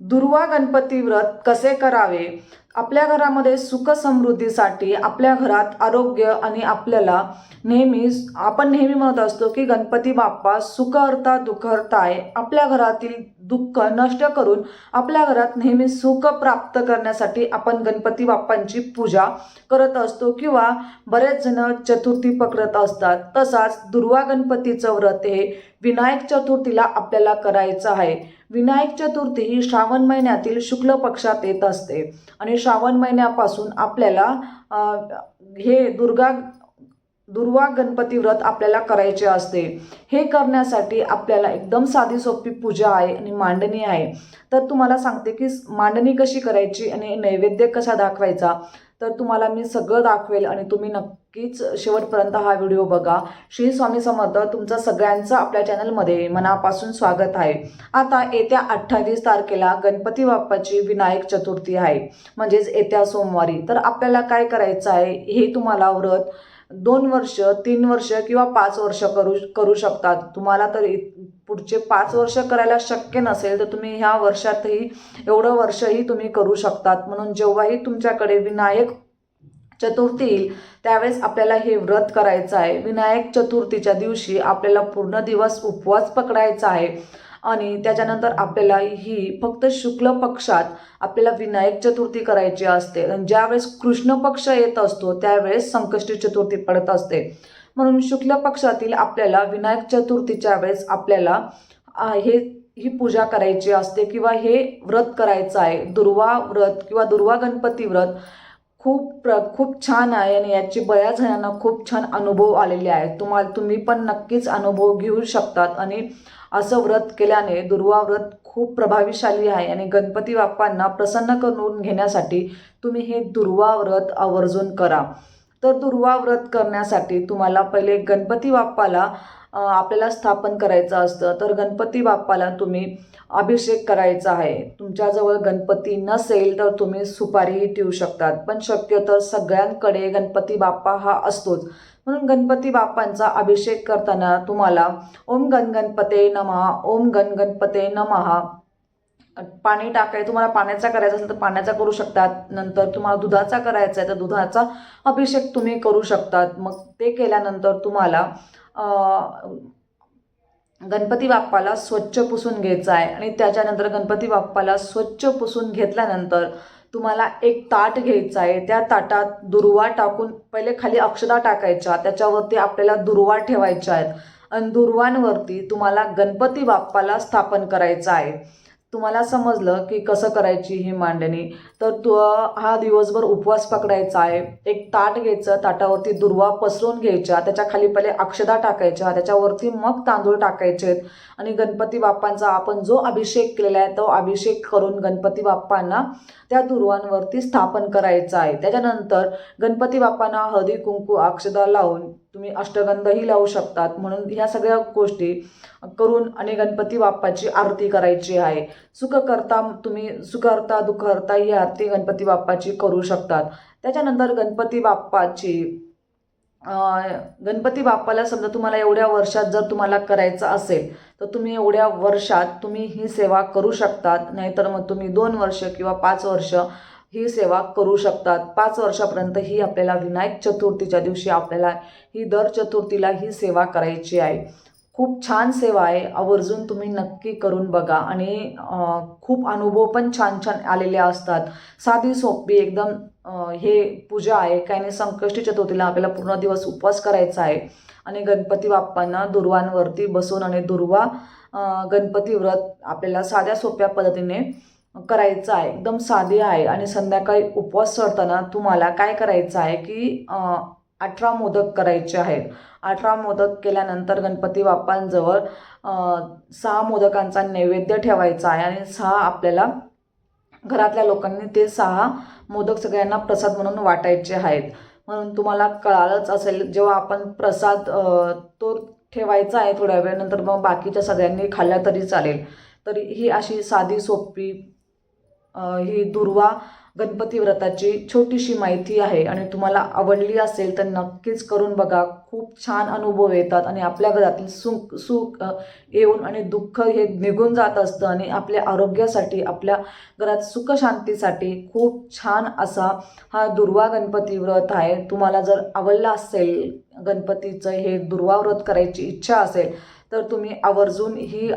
दुर्वा गणपती व्रत कसे करावे? आपल्या घरामध्ये सुख समृद्धीसाठी आपल्या घरात आरोग्य आणि आपल्याला नेहमी आपण नेहमी म्हणत असतो की गणपती बाप्पा सुख हरता आपल्या घरातील दुःख नष्ट करून आपल्या घरात नेहमी सुख प्राप्त करण्यासाठी आपण गणपती बाप्पांची पूजा करत असतो किंवा बरेच जण चतुर्थी पकडत असतात. तसाच दुर्वा गणपतीचं व्रत हे विनायक चतुर्थीला आपल्याला करायचं आहे. विनायक चतुर्थी ही श्रावण महिन्यातील शुक्ल पक्षात येत असते आणि श्रावण महिन्यापासून आपल्याला हे दुर्गा दुर्वा गणपती व्रत आपल्याला करायचे असते. हे करण्यासाठी आपल्याला एकदम साधी सोपी पूजा आहे आणि मांडणी आहे. तर तुम्हाला सांगते की मांडणी कशी करायची आणि नैवेद्य कसा दाखवायचा तर तुम्हाला मी सगळं दाखवेल आणि तुम्ही नक्कीच शेवटपर्यंत हा व्हिडिओ बघा. श्री स्वामी समर्थ तुमचं सगळ्यांचं आपल्या चॅनलमध्ये मनापासून स्वागत आहे. आता येत्या अठ्ठावीस तारखेला गणपती बाप्पाची विनायक चतुर्थी आहे. म्हणजेच येत्या सोमवारी. तर आपल्याला काय करायचं आहे हे तुम्हाला व्रत दोन वर्ष तीन वर्ष किंवा पाच वर्ष करू करू शकतात. तुम्हाला तर इ- पुढचे पाच वर्ष करायला शक्य नसेल तर तुम्ही ह्या वर्षातही एवढं वर्षही तुम्ही करू शकतात. म्हणून जेव्हाही तुमच्याकडे विनायक चतुर्थी येईल त्यावेळेस आपल्याला हे व्रत करायचं आहे. विनायक चतुर्थीच्या दिवशी आपल्याला पूर्ण दिवस उपवास पकडायचा आहे. आणि त्याच्यानंतर आपल्याला ही फक्त शुक्ल पक्षात आपल्याला विनायक चतुर्थी करायची असते. आणि ज्यावेळेस कृष्ण पक्ष येत असतो त्यावेळेस संकष्टी चतुर्थी पडत असते. म्हणून शुक्ल पक्षातील आपल्याला विनायक चतुर्थीच्या वेळेस आपल्याला हे ही पूजा करायची असते किंवा हे व्रत करायचं आहे. दुर्वा व्रत किंवा दुर्वा गणपती व्रत खूप प्र खूप छान आहे आणि याची बऱ्याच जणांना खूप छान अनुभव आलेले आहेत. तुम्हाला तुम्ही पण नक्कीच अनुभव घेऊ शकतात आणि असं व्रत केल्याने दुर्वा व्रत खूप प्रभावीशाली आहे आणि गणपती बाप्पांना प्रसन्न करून घेण्यासाठी तुम्ही हे दुर्वा व्रत आवर्जून करा. तर दुर्वा व्रत करण्यासाठी तुम्हाला पहिले गणपती बाप्पाला आपल्याला स्थापन करायचं असतं. तर गणपती बाप्पाला तुम्ही अभिषेक करायचा आहे. तुमच्याजवळ गणपती नसेल तर तुम्ही सुपारीही ठेवू शकतात. पण शक्यतर सगळ्यांकडे गणपती बाप्पा हा असतोच. म्हणून गणपती बाप्पांचा अभिषेक करताना तुम्हाला ओम गण गणपते नमहा ओम गण गणपते नमहा पाणी टाकाय तुम्हाला पाण्याचा करायचा असेल तर पाण्याचा करू शकतात. नंतर तुम्हाला दुधाचा करायचा आहे तर दुधाचा अभिषेक तुम्ही करू शकतात. मग ते केल्यानंतर तुम्हाला गणपती बाप्पाला स्वच्छ पुसून घ्यायचं आहे. आणि त्याच्यानंतर गणपती बाप्पाला स्वच्छ पुसून घेतल्यानंतर तुम्हाला एक ताट घ्यायचं आहे. त्या ताटात दुर्वा टाकून पहिले खाली अक्षदा टाकायच्या. त्याच्यावरती आपल्याला दुर्वा ठेवायच्या आहेत. आणि दुर्वांवरती तुम्हाला गणपती बाप्पाला स्थापन करायचं आहे. तुम्हाला समजलं की कसं करायची ही मांडणी. तर तू हा दिवसभर उपवास पकडायचा आहे. एक ताट घ्यायचं ताटावरती दुर्वा पसरून घ्यायच्या त्याच्याखाली पहिले अक्षदा टाकायच्या त्याच्यावरती मग तांदूळ टाकायचे. आहेत आणि गणपती बाप्पांचा आपण जो अभिषेक केलेला आहे तो अभिषेक करून गणपती बाप्पांना त्या दुर्वांवरती स्थापन करायचं आहे. त्याच्यानंतर गणपती बाप्पांना हळदी कुंकू अक्षदा लावून तुम्ही अष्टगंधही लावू शकतात. म्हणून ह्या सगळ्या गोष्टी करून आणि गणपती बाप्पाची आरती करायची आहे. सुखकर्ता तुम्ही सुखहर्ता दुःखहर्ता ही आरती गणपती बाप्पाची करू शकतात. त्याच्यानंतर गणपती बाप्पाची गणपती बाप्पाला समजा तुम्हाला एवढ्या वर्षात जर तुम्हाला करायचं असेल तर तुम्ही एवढ्या वर्षात तुम्ही ही सेवा करू शकतात. नाहीतर मग तुम्ही दोन वर्ष किंवा पाच वर्ष ही सेवा करू शकतात. पाच वर्षापर्यंत ही आपल्याला विनायक चतुर्थीच्या दिवशी आपल्याला ही दर चतुर्थीला ही सेवा करायची आहे. खूप छान सेवा आहे. आवर्जून तुम्ही नक्की करून बघा. आणि खूप अनुभव पण छान छान आलेले असतात. साधी सोपी एकदम हे पूजा आहे. काही नाही संकष्टी चतुर्थीला आपल्याला पूर्ण दिवस उपवास करायचा आहे. आणि गणपती बाप्पांना दुर्वांवरती बसून आणि दुर्वा गणपती व्रत आपल्याला साध्या सोप्या पद्धतीने करायचं आहे. एकदम साधी आहे. आणि संध्याकाळी उपवास सोडताना तुम्हाला काय करायचं आहे की अठरा मोदक करायचे आहेत. अठरा मोदक केल्यानंतर गणपती बाप्पांजवळ सहा मोदकांचा नैवेद्य ठेवायचा आहे. आणि सहा आपल्याला घरातल्या लोकांनी ते सहा मोदक सगळ्यांना प्रसाद म्हणून वाटायचे आहेत. म्हणून तुम्हाला कळालंच असेल जेव्हा आपण प्रसाद तो ठेवायचा आहे थोड्या वेळानंतर मग बाकीच्या सगळ्यांनी खाल्ला तरी चालेल. तर ही अशी साधी सोपी ही दुर्वा गणपती व्रताची छोटीशी माहिती आहे आणि तुम्हाला आवडली असेल तर नक्कीच करून बघा. खूप छान अनुभव येतात आणि आपल्या घरातील सुख सुख येऊन आणि दुःख हे निघून जात असतं आणि आपल्या आरोग्यासाठी आपल्या घरात सुखशांतीसाठी खूप छान असा हा दुर्वा गणपती व्रत आहे. तुम्हाला जर आवडला असेल गणपतीचं हे दुर्वा व्रत करायची इच्छा असेल तर तुम्ही आवर्जून ही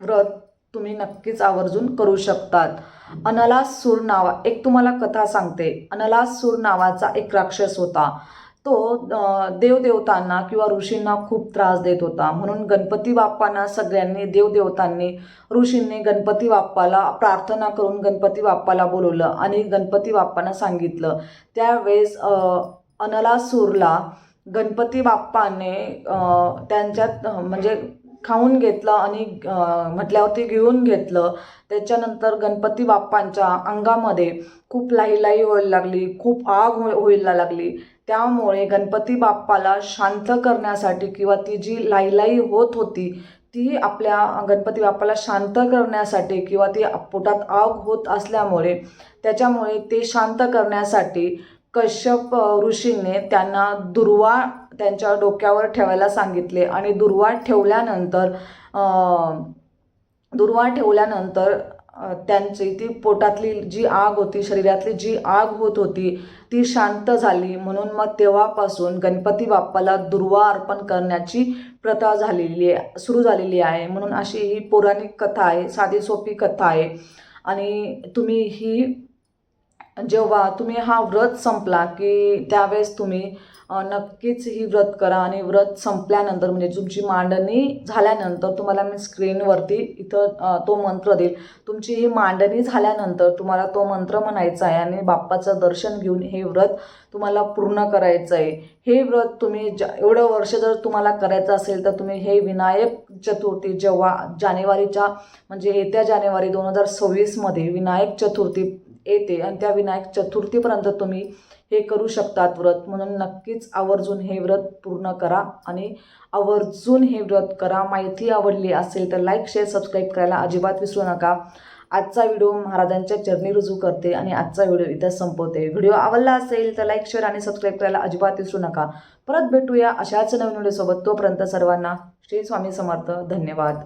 व्रत तुम्ही नक्कीच आवर्जून करू शकतात. अनलासूर नावा एक तुम्हाला कथा सांगते. अनलासूर नावाचा एक राक्षस होता. तो देवदेवतांना किंवा ऋषींना खूप त्रास देत होता. म्हणून गणपती बाप्पांना सगळ्यांनी देवदेवतांनी ऋषींनी गणपती बाप्पाला प्रार्थना करून गणपती बाप्पाला बोलवलं आणि गणपती बाप्पांना सांगितलं. त्यावेळेस अनलासूरला गणपती बाप्पाने त्यांच्यात म्हणजे खाऊन घेतलं आणि म्हटल्यावरती घेऊन घेतलं. त्याच्यानंतर गणपती बाप्पांच्या अंगामध्ये खूप लाहीलाही व्हायला लागली खूप आग हो व्हायला लागली. त्यामुळे गणपती बाप्पाला शांत करण्यासाठी किंवा ती जी लाहीलाही होत होती ती आपल्या गणपती बाप्पाला शांत करण्यासाठी किंवा ती पोटात आग होत असल्यामुळे त्याच्यामुळे ते शांत करण्यासाठी कश्यप ऋषींनी त्यांना दुर्वा त्यांच्या डोक्यावर ठेवायला सांगितले आणि दुर्वा ठेवल्यानंतर दुर्वा ठेवल्यानंतर त्यांची ती पोटातली जी आग होती शरीरातली जी आग होत होती ती शांत झाली. म्हणून मग तेव्हापासून गणपती बाप्पाला दुर्वा अर्पण करण्याची प्रथा झालेली आहे सुरू झालेली आहे. म्हणून अशी ही पौराणिक कथा आहे साधी सोपी कथा आहे. आणि तुम्ही ही जेव्हा तुम्ही हा व्रत संपला की त्यावेळेस तुम्ही नक्कीच ही व्रत करा आणि व्रत संपल्यानंतर म्हणजे तुमची मांडणी झाल्यानंतर तुम्हाला मी स्क्रीनवरती इथं तो मंत्र देईल. तुमची ही मांडणी झाल्यानंतर तुम्हाला तो मंत्र म्हणायचा आहे आणि बाप्पाचं दर्शन घेऊन हे व्रत तुम्हाला पूर्ण करायचं आहे. हे व्रत तुम्ही ज एवढं वर्ष जर तुम्हाला करायचं असेल तर तुम्ही हे विनायक चतुर्थी जेव्हा जानेवारीच्या म्हणजे येत्या जानेवारी दोन हजार सव्वीसमध्ये विनायक चतुर्थी येते आणि त्या विनायक चतुर्थीपर्यंत तुम्ही हे करू शकतात व्रत. म्हणून नक्कीच आवर्जून हे व्रत पूर्ण करा आणि आवर्जून हे व्रत करा. माहिती आवडली असेल तर लाईक शेअर सबस्क्राईब करायला अजिबात विसरू नका. आजचा व्हिडिओ महाराजांच्या चरणी रुजू करते आणि आजचा व्हिडिओ इथं संपवते. व्हिडिओ आवडला असेल तर लाईक शेअर आणि सबस्क्राईब करायला अजिबात विसरू नका. परत भेटूया अशाच नवीन व्हिडिओसोबत तोपर्यंत सर्वांना श्री स्वामी समर्थ. धन्यवाद.